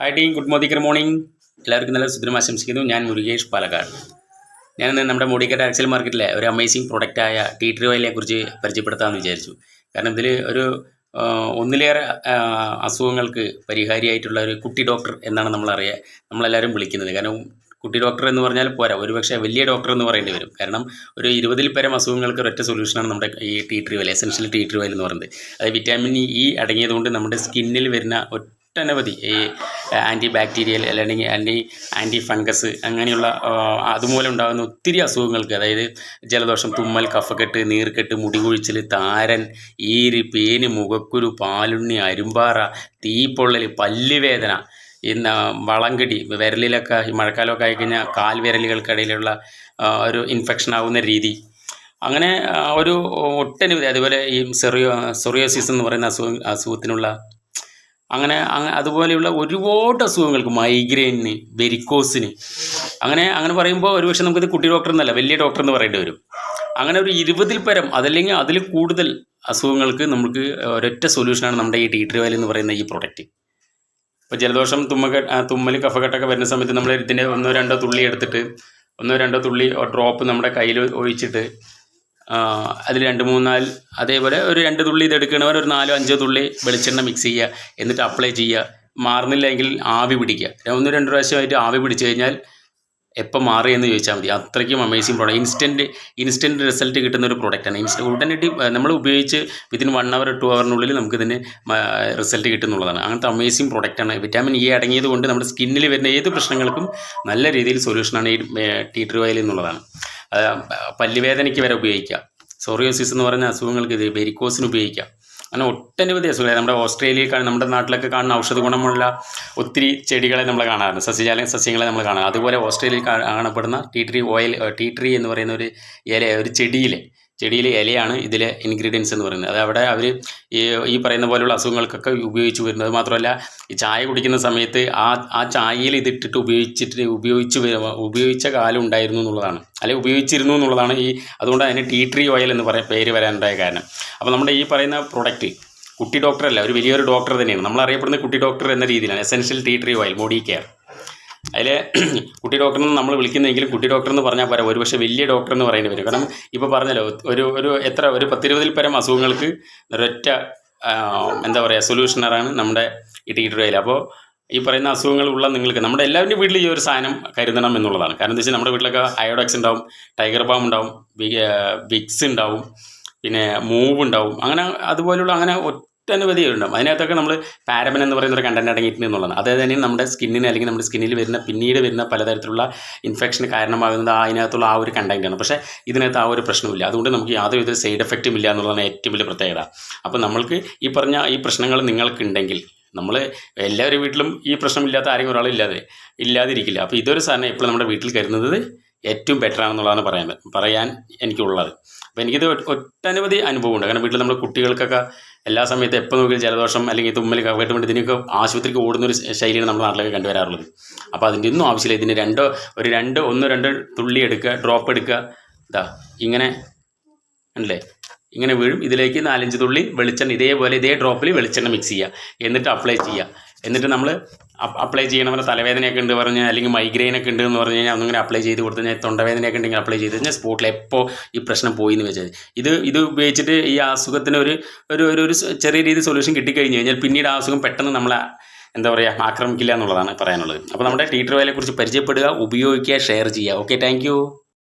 Hi team good morning good morning എല്ലാവർക്കും നല്ല സുദിനം ആശംസിക്കുന്നു. ഞാൻ മുരുകേഷ് പാലക്കാട്. ഞാൻ നമ്മുടെ മോഡിക്കറ്റ് ആക്സൽ മാർക്കറ്റിലെ ഒരു അമേസിംഗ് പ്രൊഡക്റ്റായ ടീ ട്രീ ഓയിലിനെ കുറിച്ച് പരിചയപ്പെടുത്താമെന്ന് വിചാരിച്ചു. കാരണം ഇതിൽ ഒരു ഒന്നിലേറെ അസുഖങ്ങൾക്ക് പരിഹാരിയായിട്ടുള്ള ഒരു കുട്ടി ഡോക്ടർ എന്നാണ് നമ്മളറിയാ നമ്മളെല്ലാവരും വിളിക്കുന്നത്. കാരണം കുട്ടി ഡോക്ടർ എന്ന് പറഞ്ഞാൽ പോരാ. ഒരുപക്ഷെ വലിയ ഡോക്ടർ എന്ന് പറയേണ്ടി വരും. കാരണം ഒരു ഇരുപതിൽ പരം അസുഖങ്ങൾക്ക് ഒരൊറ്റ സൊല്യൂഷനാണ് നമ്മുടെ ഈ tea tree oil essential tea tree oil എന്ന് പറയുന്നത്. അത് വിറ്റാമിൻ ഇ അടങ്ങിയതുകൊണ്ട് നമ്മുടെ സ്കിന്നിൽ വരുന്ന ഒട്ടനവധി. ഈ ആന്റി ബാക്ടീരിയൽ അല്ലെങ്കിൽ ആന്റി ആന്റി ഫംഗസ് അങ്ങനെയുള്ള അതുമൂലം ഉണ്ടാകുന്ന ഒത്തിരി അസുഖങ്ങൾക്ക് അതായത് ജലദോഷം തുമ്മൽ കഫക്കെട്ട് നീർക്കെട്ട് മുടികൊഴിച്ചിൽ താരൻ ഈര് പേന് മുഖക്കുരു പാലുണ്ണി അരുമ്പാറ തീപ്പൊള്ളൽ പല്ലുവേദന ഇന്ന് വളങ്കടി വിരലിലൊക്കെ ഈ മഴക്കാലമൊക്കെ ആയിക്കഴിഞ്ഞാൽ കാൽ വിരലുകൾക്കിടയിലുള്ള ഒരു ഇൻഫെക്ഷൻ ആവുന്ന രീതി. അങ്ങനെ ഒരു ഒട്ടനവധി അതുപോലെ ഈ സെറിയോ സെറിയോസിസ് എന്ന് പറയുന്ന അസുഖം അസുഖത്തിനുള്ള അങ്ങനെ അതുപോലെയുള്ള ഒരുപാട് അസുഖങ്ങൾക്ക് മൈഗ്രെയിനിന് വെരിക്കോസിന്. അങ്ങനെ അങ്ങനെ പറയുമ്പോൾ ഒരുപക്ഷെ നമുക്കിത് കുട്ടി ഡോക്ടർ എന്നല്ല വലിയ ഡോക്ടർ എന്ന് പറയേണ്ടി വരും. അങ്ങനെ ഒരു ഇരുപതിൽ പരം അതല്ലെങ്കിൽ അതിൽ കൂടുതൽ അസുഖങ്ങൾക്ക് നമുക്ക് ഒരൊറ്റ സൊല്യൂഷനാണ് നമ്മുടെ ഈ ടീ വാലി എന്ന് പറയുന്ന ഈ പ്രൊഡക്റ്റ് ഇപ്പോൾ ജലദോഷം തുമ്മ തുമ്മൽ കഫക്കെട്ടൊക്കെ വരുന്ന സമയത്ത് നമ്മൾ ഇതിന്റെ ഒന്നോ രണ്ടോ തുള്ളി എടുത്തിട്ട് ഒന്നോ രണ്ടോ തുള്ളി ഡ്രോപ്പ് നമ്മുടെ കയ്യിൽ ഒഴിച്ചിട്ട് അതിൽ രണ്ട് മൂന്നാൽ അതേപോലെ ഒരു രണ്ട് തുള്ളി ഇത് എടുക്കണവർ ഒരു നാലോ അഞ്ചോ തുള്ളി വെളിച്ചെണ്ണ മിക്സ് ചെയ്യുക എന്നിട്ട് അപ്ലൈ ചെയ്യുക. മാറുന്നില്ലെങ്കിൽ ആവി പിടിക്കുക. ഒന്ന് രണ്ട് പ്രാവശ്യമായിട്ട് ആവി പിടിച്ചു കഴിഞ്ഞാൽ എപ്പോൾ മാറിയെന്ന് ചോദിച്ചാൽ മതി. അത്രയ്ക്കും amazing product instant instant result കിട്ടുന്ന ഒരു പ്രോഡക്റ്റാണ് ഇൻസ്റ്റ ഉടനടി നമ്മൾ ഉപയോഗിച്ച് വിത്തിൻ വൺ അവർ ടു അവറിനുള്ളിൽ നമുക്ക് ഇതിന് റിസൾട്ട് കിട്ടുന്നുള്ളതാണ്. അങ്ങനത്തെ അമേസിങ് പ്രോഡക്റ്റാണ് വിറ്റാമിൻ ഇ അടങ്ങിയത് കൊണ്ട് നമ്മുടെ സ്കിന്നിൽ വരുന്ന ഏത് പ്രശ്നങ്ങൾക്കും നല്ല രീതിയിൽ സൊല്യൂഷനാണ് ഈ ടീ ട്രീ ഓയിൽ എന്നുള്ളതാണ്. പല്ലുവേദനയ്ക്ക് വരെ ഉപയോഗിക്കാം. സോറിയോസിസ് എന്ന് പറഞ്ഞ അസുഖങ്ങൾക്ക് ഇത് വെരിക്കോസിന് ഉപയോഗിക്കാം. അങ്ങനെ ഒട്ടനവധി അസുഖങ്ങൾ നമ്മുടെ ഓസ്ട്രേലിയയിൽ കാണുന്ന നമ്മുടെ നാട്ടിലൊക്കെ കാണുന്ന ഔഷധ ഗുണമുള്ള ഒത്തിരി ചെടികളെ നമ്മൾ കാണാറുണ്ട്. സസ്യജാല സസ്യങ്ങളെ നമ്മൾ കാണാം അതുപോലെ ഓസ്ട്രേലിയയിൽ കാണപ്പെടുന്ന tea tree oil tea tree എന്ന് പറയുന്ന ഒരു ഇല ഒരു ചെടിയിലെ ചെടിയിലെ ഇലയാണ് ഇതിലെ ഇൻഗ്രീഡിയൻസ് എന്ന് പറയുന്നത്. അത് അവിടെ അവർ ഈ ഈ പറയുന്ന പോലെയുള്ള അസുഖങ്ങൾക്കൊക്കെ ഉപയോഗിച്ച് വരുന്നത്. മാത്രമല്ല ഈ ചായ കുടിക്കുന്ന സമയത്ത് ആ ആ ചായയിൽ ഇതിട്ടിട്ട് ഉപയോഗിച്ചിട്ട് ഉപയോഗിച്ച് ഉപയോഗിച്ച കാലം ഉണ്ടായിരുന്നു എന്നുള്ളതാണ്. അല്ലെങ്കിൽ ഉപയോഗിച്ചിരുന്നു എന്നുള്ളതാണ് ഈ അതുകൊണ്ട് അതിന് ടീ ട്രീ ഓയിൽ എന്ന് പറയാൻ പേര് വരാനുണ്ടായ കാരണം. അപ്പോൾ നമ്മുടെ ഈ പറയുന്ന പ്രൊഡക്റ്റ് കുട്ടി ഡോക്ടറല്ല ഒരു വലിയൊരു ഡോക്ടർ തന്നെയാണ്. നമ്മൾ അറിയപ്പെടുന്ന കുട്ടി ഡോക്ടർ എന്ന രീതിയിലാണ്. Essential tea tree oil body care അതിൽ കുട്ടി എന്ന് നമ്മൾ വിളിക്കുന്നെങ്കിലും കുട്ടി ഡോക്ടർ എന്ന് പറഞ്ഞാൽ പോരാ ഒരുപക്ഷെ വലിയ ഡോക്ടർ എന്ന് പറയേണ്ടി വരും. കാരണം ഇപ്പോൾ പറഞ്ഞല്ലോ ഒരു ഒരു എത്ര ഒരു പത്തിരുപതിൽ പരം അസുഖങ്ങൾക്ക് ഒരൊറ്റ എന്താ പറയുക സൊല്യൂഷനറാണ് നമ്മുടെ ഈ ടീ അപ്പോൾ ഈ പറയുന്ന അസുഖങ്ങൾ ഉള്ള നിങ്ങൾക്ക് നമ്മുടെ എല്ലാവരുടെയും വീട്ടിൽ ഈ ഒരു സാധനം കരുതണം എന്നുള്ളതാണ്. കാരണം എന്താ വെച്ചാൽ നമ്മുടെ വീട്ടിലൊക്കെ അയോഡക്സ് ഉണ്ടാവും ടൈഗർ ബാം ഉണ്ടാവും വിക്സ് ഉണ്ടാവും പിന്നെ മൂവ് ഉണ്ടാവും അങ്ങനെ അതുപോലുള്ള അങ്ങനെ ഒട്ടനവധി ഉണ്ടാവും അതിനകത്തൊക്കെ നമ്മൾ പാരമൻ എന്ന് പറയുന്ന ഒരു കണ്ടന്റ് അടങ്ങിയിട്ടുണ്ട് എന്നുള്ളതാണ്. അതായത് നമ്മുടെ സ്കിന്നിന് അല്ലെങ്കിൽ നമ്മുടെ സ്കിന്നിൽ വരുന്ന പിന്നീട് വരുന്ന പലതരത്തിലുള്ള ഇൻഫെക്ഷന് കാരണമാകുന്നത് അതിനകത്തുള്ള ആ ഒരു കണ്ടന്റാണ് പക്ഷേ ഇതിനകത്ത് ആ ഒരു പ്രശ്നമില്ല അതുകൊണ്ട് നമുക്ക് യാതൊരു വിധ സൈഡ് എഫക്റ്റും ഇല്ല എന്നുള്ളതാണ് ഏറ്റവും വലിയ പ്രത്യേകത. അപ്പോൾ നമ്മൾക്ക് ഈ പറഞ്ഞ ഈ പ്രശ്നങ്ങൾ നിങ്ങൾക്കുണ്ടെങ്കിൽ നമ്മൾ എല്ലാവരും വീട്ടിലും ഈ പ്രശ്നമില്ലാത്ത ആരെങ്കിലും ഒരാളില്ലാതെ ഇല്ലാതെ ഇല്ലാതിരിക്കില്ല. അപ്പോൾ ഇതൊരു സാധനം ഇപ്പോൾ നമ്മുടെ വീട്ടിൽ കരുതുന്നത് ഏറ്റവും ബെറ്റർ ആണെന്നുള്ളതാണ് പറയാൻ പറയാൻ എനിക്കുള്ളത്. അപ്പോൾ എനിക്കിത് ഒട്ടനവധി അനുഭവമുണ്ട്. കാരണം വീട്ടിൽ നമ്മൾ കുട്ടികൾക്കൊക്കെ എല്ലാ സമയത്തും എപ്പോൾ നോക്കിയാലും ജലദോഷം അല്ലെങ്കിൽ തുമ്മൽ കവട്ട് വേണ്ടി ഇതിനൊക്കെ ആശുപത്രിക്ക് ഓടുന്ന ഒരു ശൈലിയാണ് നമ്മുടെ നാട്ടിലൊക്കെ കണ്ടുവരാറുള്ളത്. അപ്പോൾ അതിന്റെ ഒന്നും ആവശ്യമില്ല. ഇതിന് രണ്ടോ ഒരു രണ്ട് ഒന്ന് രണ്ട് തുള്ളി എടുക്കുക ഡ്രോപ്പ് എടുക്കുക. ഇതാ ഇങ്ങനെ ഉണ്ടല്ലേ ഇങ്ങനെ വീഴും. ഇതിലേക്ക് നാലഞ്ച് തുള്ളി വെളിച്ചെണ്ണ ഇതേപോലെ ഇതേ ഡ്രോപ്പിൽ വെളിച്ചെണ്ണ മിക്സ് ചെയ്യുക. എന്നിട്ട് അപ്ലൈ ചെയ്യുക. എന്നിട്ട് നമ്മൾ അപ്ലൈ ചെയ്യണവരെ തലവേദനയൊക്കെ ഉണ്ട് പറഞ്ഞാൽ അല്ലെങ്കിൽ മൈഗ്രെയിൻ ഒക്കെ ഉണ്ട് എന്ന് പറഞ്ഞു കഴിഞ്ഞാൽ ഒന്നിങ്ങനെ അപ്ലൈ ചെയ്ത് കൊടുത്തു കഴിഞ്ഞാൽ തൊണ്ടവേദനയൊക്കെ ഉണ്ടെങ്കിൽ അപ്ലൈ ചെയ്ത് കഴിഞ്ഞാൽ സ്പോട്ടിൽ എപ്പോൾ ഈ പ്രശ്നം പോയി എന്ന് വെച്ചാൽ ഇത് ഇത് ഉപയോഗിച്ചിട്ട് ഈ അസുഖത്തിന് ഒരു ഒരു ഒരു ഒരു ചെറിയ രീതിയിൽ സൊല്യൂഷൻ കിട്ടിക്കഴിഞ്ഞ് കഴിഞ്ഞാൽ പിന്നീട് ആ അസുഖം പെട്ടെന്ന് നമ്മളെ എന്താ പറയുക ആക്രമിക്കില്ല എന്നുള്ളതാണ് പറയാനുള്ളത്. അപ്പോൾ നമ്മുടെ ടീറ്റർ വേലയെക്കുറിച്ച് പരിചയപ്പെടുക ഉപയോഗിക്കുക ഷെയർ ചെയ്യുക. Okay thank